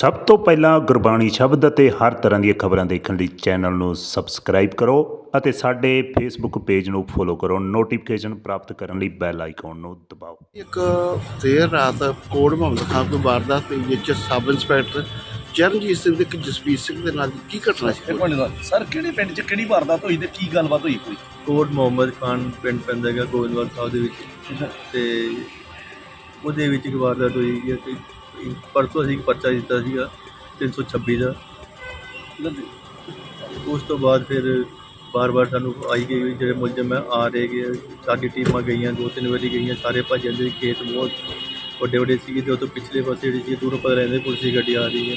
ਸਭ ਤੋਂ ਪਹਿਲਾਂ ਗੁਰਬਾਣੀ ਸ਼ਬਦ ਅਤੇ ਹਰ ਤਰ੍ਹਾਂ ਦੀਆਂ ਖਬਰਾਂ ਦੇਖਣ ਲਈ ਚੈਨਲ ਨੂੰ ਸਬਸਕ੍ਰਾਈਬ ਕਰੋ ਅਤੇ ਸਾਡੇ ਫੇਸਬੁੱਕ ਪੇਜ ਨੂੰ ਫੋਲੋ ਕਰੋ। ਨੋਟੀਫਿਕੇਸ਼ਨ ਪ੍ਰਾਪਤ ਕਰਨ ਲਈ ਬੈਲ ਆਈਕਨ ਨੂੰ ਦਬਾਓ। ਇੱਕ ਦੇਰ ਰਾਤ ਕੋਟ ਮੁਹੰਮਦ ਖਾਨ ਕੋਈ ਵਾਰਦਾਤ ਹੋਈ ਵਿੱਚ ਸਬ ਇੰਸਪੈਕਟਰ ਚਰਨਜੀਤ ਸਿੰਘ ਤੇ ਇੱਕ ਜਸਪੀਰ ਸਿੰਘ ਦੇ ਨਾਲ ਕੀ ਘਟਨਾ ਸੀ? ਸਰ ਕਿਹੜੇ ਪਿੰਡ 'ਚ ਕਿਹੜੀ ਵਾਰਦਾਤ ਹੋਈ ਤੇ ਕੀ ਗੱਲਬਾਤ ਹੋਈ ਕੋਈ? ਕੋਟ ਮੁਹੰਮਦ ਖਾਨ ਪਿੰਡ ਪੈਂਦਾ ਹੈਗਾ ਗੋਬਿੰਦਵਾਲ ਸਾਹਿਬ ਦੇ ਵਿੱਚ। ਤੇ ਉਹਦੇ ਵਿੱਚ ਇੱਕ ਵਾਰਦਾਤ ਹੋਈ ਹੈ ਕਿ ਪਰਸੋਂ ਅਸੀਂ ਇੱਕ ਪਰਚਾ ਦਿੱਤਾ ਸੀਗਾ 326 ਦਾ। ਉਸ ਤੋਂ ਬਾਅਦ ਫਿਰ ਬਾਰ-ਬਾਰ ਸਾਨੂੰ ਆਈ ਗਈ ਵੀ ਜਿਹੜੇ ਮੁਲਜ਼ਮ ਹੈ ਆ ਰਹੇ ਗਏ ਸਾਡੀ ਟੀਮਾਂ ਗਈਆਂ, ਦੋ ਤਿੰਨ ਵਾਰੀ ਗਈਆਂ, ਸਾਰੇ ਭੱਜ ਜਾਂਦੇ ਸੀ, ਖੇਤ ਬਹੁਤ ਵੱਡੇ ਵੱਡੇ ਸੀਗੇ ਤੇ ਉਹ ਤੋਂ ਪਿਛਲੇ ਪਾਸੇ ਜਿਹੜੀ ਸੀ, ਦੂਰੋਂ ਪਤਾ ਰਹਿੰਦੇ ਪੁਲਿਸ ਦੀ ਗੱਡੀ ਆ ਰਹੀ ਹੈ।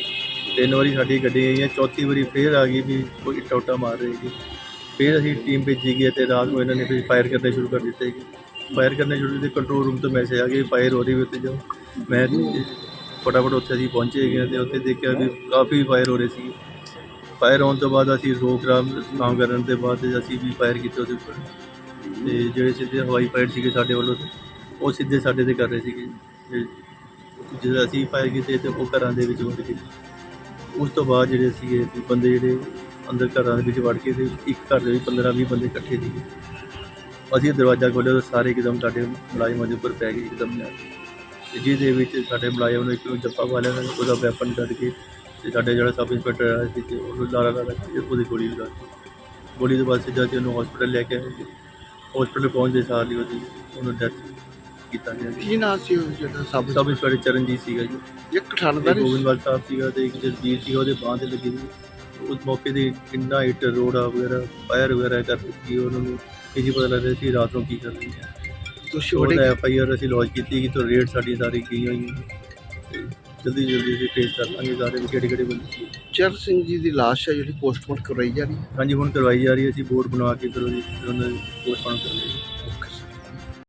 ਤਿੰਨ ਵਾਰੀ ਸਾਡੀ ਗੱਡੀ ਆਈ ਹੈ ਚੌਥੀ ਵਾਰੀ ਫੇਰ ਆ ਗਈ ਵੀ ਕੋਈ ਟੋਟਾ ਮਾਰ ਰਹੀ ਸੀ। ਫਿਰ ਅਸੀਂ ਟੀਮ ਭੇਜੀ ਗਈ ਤੇ ਰਾਤ ਨੂੰ ਇਹਨਾਂ ਨੇ ਫਿਰ ਫਾਇਰ ਕਰਨੇ ਸ਼ੁਰੂ ਕਰ ਦਿੱਤੇ। ਕਿ ਫਾਇਰ ਕਰਨੇ ਸ਼ੁਰੂ ਕੀਤੇ, ਕੰਟਰੋਲ ਰੂਮ ਤੋਂ ਮੈਸੇਜ ਆ ਗਿਆ ਫਾਇਰ ਹੋ ਰਹੀ ਵੀ ਉੱਥੇ ਜਾਓ। ਮੈਂ ਫਟਾਫਟ ਉੱਥੇ ਅਸੀਂ ਪਹੁੰਚੇ ਗਏ ਤੇ ਉੱਥੇ ਦੇਖਿਆ ਵੀ ਕਾਫੀ ਫਾਇਰ ਹੋ ਰਹੇ ਸੀ। ਫਾਇਰ ਹੋਣ ਤੋਂ ਬਾਅਦ ਅਸੀਂ ਰੋਕ ਰਾਮ ਕੰਮ ਕਰਨ ਦੇ ਬਾਅਦ ਅਸੀਂ ਵੀ ਫਾਇਰ ਕੀਤੇ ਉਹਦੇ ਉੱਪਰ। ਤੇ ਜਿਹੜੇ ਸਿੱਧੇ ਹਵਾਈ ਫਾਇਰ ਸੀਗੇ ਸਾਡੇ ਵੱਲੋਂ, ਉਹ ਸਿੱਧੇ ਸਾਡੇ ਤੇ ਕਰ ਰਹੇ ਸੀਗੇ। ਤੇ ਜਦੋਂ ਅਸੀਂ ਫਾਇਰ ਕੀਤੇ ਤੇ ਉਹ ਘਰਾਂ ਦੇ ਵਿੱਚ ਵੜ ਗਏ। ਉਸ ਤੋਂ ਬਾਅਦ ਜਿਹੜੇ ਸੀਗੇ ਬੰਦੇ ਜਿਹੜੇ ਅੰਦਰ ਘਰਾਂ ਦੇ ਵਿੱਚ ਵੜ ਕੇ ਤੇ ਇੱਕ ਘਰ ਦੇ ਵਿੱਚ 15 20 ਬੰਦੇ ਇਕੱਠੇ ਸੀਗੇ। ਅਸੀਂ ਦਰਵਾਜ਼ਾ ਖੋਲ੍ਹਿਆ ਤਾਂ ਸਾਰੇ ਇੱਕਦਮ ਸਾਡੇ ਮੁਲਾਜ਼ਮਾਂ ਦੇ ਉੱਪਰ ਪੈ ਗਏ, ਇੱਕਦਮ ਨਾਲ। ਜਿਹਦੇ ਵਿੱਚ ਸਾਡੇ ਮੁਲਾਜ਼ਮ ਨੂੰ ਇੱਕ ਨੂੰ ਜੱਫਾ ਪਾ ਲਿਆ ਉਹਦਾ ਵੈਪਨ ਕੱਢ ਕੇ ਤੇ ਸਾਡੇ ਜਿਹੜਾ ਸਬ ਇੰਸਪੈਕਟਰ ਆਇਆ ਸੀ ਤੇ ਉਹਨੂੰ ਲਾਰਾ ਲਾਰਾ ਕੇ ਉਹਦੀ ਗੋਲੀ ਲਗਾ ਦਿੱਤੀ ਗੋਲੀ ਤੋਂ ਬਾਅਦ ਸਿੱਧਾ ਤੇ ਉਹਨੂੰ ਹਸਪੀਟਲ ਲੈ ਕੇ ਆਏ ਹਸਪੀਟਲ ਪਹੁੰਚਦੇ ਸਾਰ ਹੀ ਉਹਦੀ ਉਹਨੂੰ ਡੈਥ ਕੀਤਾ ਗਿਆ ਜੀ। ਕੀ ਨਾਂ ਸੀ ਉਹ ਜਿਹੜਾ ਸਬ ਸਬ ਇੰਸਪੈਕਟਰ ਚਰਨਜੀਤ ਸੀਗਾ ਜੀ। ਇੱਕ ਠਾਣਦਾਰ ਗੋਬਿੰਦਵਾਲ ਸਾਹਿਬ ਸੀਗਾ ਤੇ ਇੱਕ ਜਸਵੀਰ ਸੀਗਾ ਉਹਦੇ ਬਾਂਹ ਤੇ ਲੱਗੀ ਸੀ। ਉਸ ਮੌਕੇ ਤੇ ਕਿੰਨਾ ਇੱਟ ਰੋੜਾ ਵਗੈਰਾ ਫਾਇਰ ਵਗੈਰਾ ਕਰ ਦਿੱਤੀ ਉਹਨਾਂ ਨੂੰ ਇਹ ਜੀ ਪਤਾ ਲੱਗ ਰਿਹਾ ਸੀ ਰਾਤ ਨੂੰ ਕੀ ਕਰਨੀ ਹੈ ਉਹਦਾ ਵੜੇ ਐਫ ਆਈ ਆਰ ਅਸੀਂ ਲੌਂਚ ਕੀਤੀ ਕਿ ਤੋਂ ਰੇਡ ਸਾਡੀ ਸਾਰੀ ਗਈ ਹੋਈ ਜਲਦੀ ਜਲਦੀ ਅਸੀਂ ਟ੍ਰੇਸ ਕਰ ਲਾਂਗੇ ਸਾਰੇ ਵੀ ਕਿਹੜੇ ਕਿਹੜੇ ਬੰਦੇ ਸੀ। ਚਰਨ ਸਿੰਘ ਜੀ ਦੀ ਲਾਸ਼ ਹੈ ਜਿਹੜੀ ਪੋਸਟਮਾਰਟਮ ਕਰਵਾਈ ਜਾ ਰਹੀ ਹੈ। ਹਾਂਜੀ ਹੁਣ ਕਰਵਾਈ ਜਾ ਰਹੀ ਹੈ ਅਸੀਂ ਬੋਰਡ ਬਣਾ ਕੇ ਫਿਰ ਉਹਦੀ ਉਹਨਾਂ ਦੀ ਪੋਸਟਮਾਰਟਮ ਕਰ ਲਈ